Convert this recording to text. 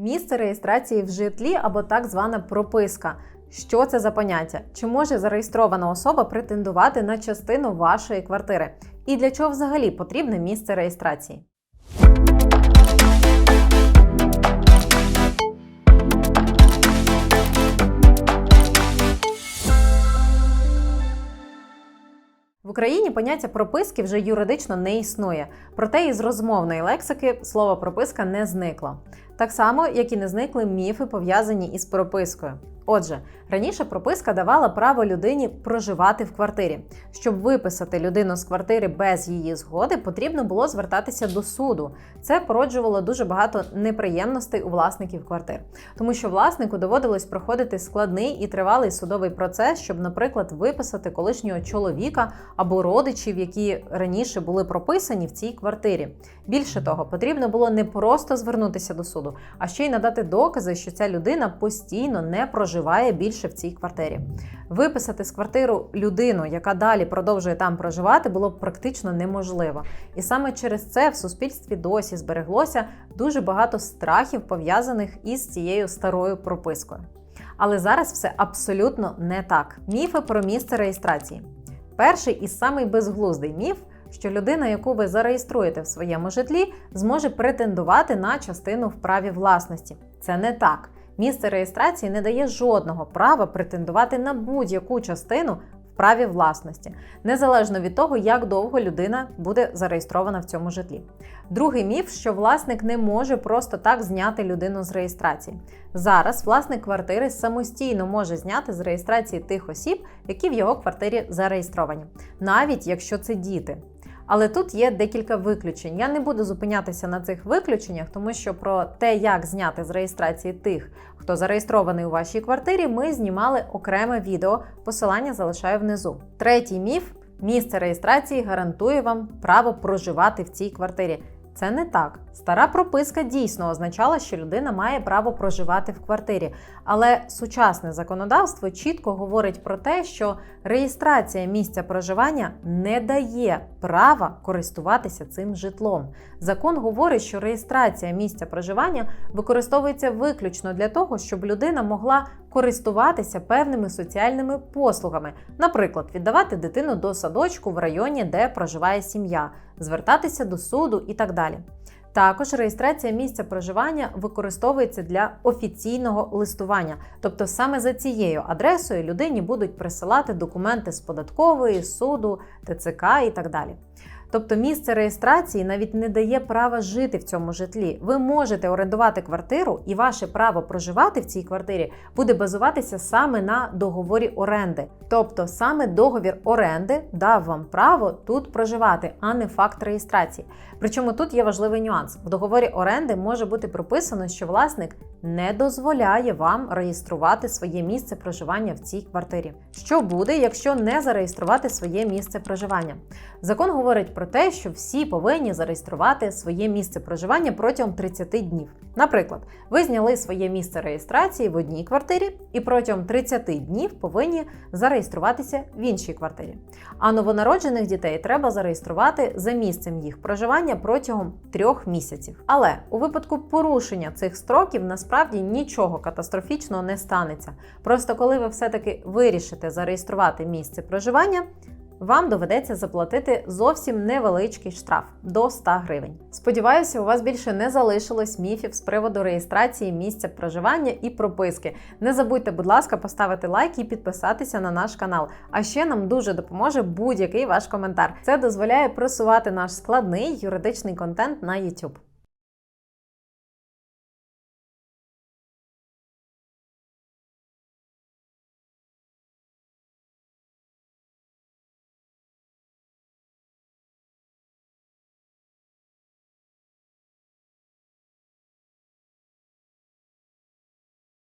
Місце реєстрації в житлі або так звана прописка. Що це за поняття? Чи може зареєстрована особа претендувати на частину вашої квартири? І для чого взагалі потрібне місце реєстрації? Україні поняття прописки вже юридично не існує, проте із розмовної лексики слово прописка не зникло. Так само, як і не зникли міфи, пов'язані із пропискою. Отже, раніше прописка давала право людині проживати в квартирі. Щоб виписати людину з квартири без її згоди, потрібно було звертатися до суду. Це породжувало дуже багато неприємностей у власників квартир, тому що власнику доводилось проходити складний і тривалий судовий процес, щоб, наприклад, виписати колишнього чоловіка або родичів, які раніше були прописані в цій квартирі. Більше того, потрібно було не просто звернутися до суду, а ще й надати докази, що ця людина постійно не проживає більше в цій квартирі. Виписати з квартиру людину, яка далі продовжує там проживати, було практично неможливо. І саме через це в суспільстві досі збереглося дуже багато страхів, пов'язаних із цією старою пропискою. Але зараз все абсолютно не так. Міфи про місце реєстрації. Перший і самий безглуздий міф, що людина, яку ви зареєструєте в своєму житлі, зможе претендувати на частину в праві власності. Це не так. Місце реєстрації не дає жодного права претендувати на будь-яку частину в праві власності, незалежно від того, як довго людина буде зареєстрована в цьому житлі. Другий міф, що власник не може просто так зняти людину з реєстрації. Зараз власник квартири самостійно може зняти з реєстрації тих осіб, які в його квартирі зареєстровані, навіть якщо це діти. Але тут є декілька виключень. Я не буду зупинятися на цих виключеннях, тому що про те, як зняти з реєстрації тих, хто зареєстрований у вашій квартирі, ми знімали окреме відео. Посилання залишаю внизу. Третій міф: місце реєстрації гарантує вам право проживати в цій квартирі. Це не так. Стара прописка дійсно означала, що людина має право проживати в квартирі. Але сучасне законодавство чітко говорить про те, що реєстрація місця проживання не дає права користуватися цим житлом. Закон говорить, що реєстрація місця проживання використовується виключно для того, щоб людина могла користуватися певними соціальними послугами, наприклад, віддавати дитину до садочку в районі, де проживає сім'я, звертатися до суду і так далі. Також реєстрація місця проживання використовується для офіційного листування, тобто саме за цією адресою людині будуть присилати документи з податкової, суду, ТЦК і так далі. Тобто місце реєстрації навіть не дає права жити в цьому житлі. Ви можете орендувати квартиру, і ваше право проживати в цій квартирі буде базуватися саме на договорі оренди. Тобто саме договір оренди дав вам право тут проживати, а не факт реєстрації. Причому тут є важливий нюанс: в договорі оренди може бути прописано, що власник не дозволяє вам реєструвати своє місце проживання в цій квартирі. Що буде, якщо не зареєструвати своє місце проживання? Закон говорить про те, що всі повинні зареєструвати своє місце проживання протягом 30 днів. Наприклад, ви зняли своє місце реєстрації в одній квартирі і протягом 30 днів повинні зареєструватися в іншій квартирі. А новонароджених дітей треба зареєструвати за місцем їх проживання протягом трьох місяців. Але у випадку порушення цих строків насправді нічого катастрофічного не станеться. Просто коли ви все-таки вирішите зареєструвати місце проживання вам доведеться заплатити зовсім невеличкий штраф до 100 гривень. Сподіваюся, у вас більше не залишилось міфів з приводу реєстрації місця проживання і прописки. Не забудьте, будь ласка, поставити лайк і підписатися на наш канал. А ще нам дуже допоможе будь-який ваш коментар. Це дозволяє просувати наш складний юридичний контент на YouTube.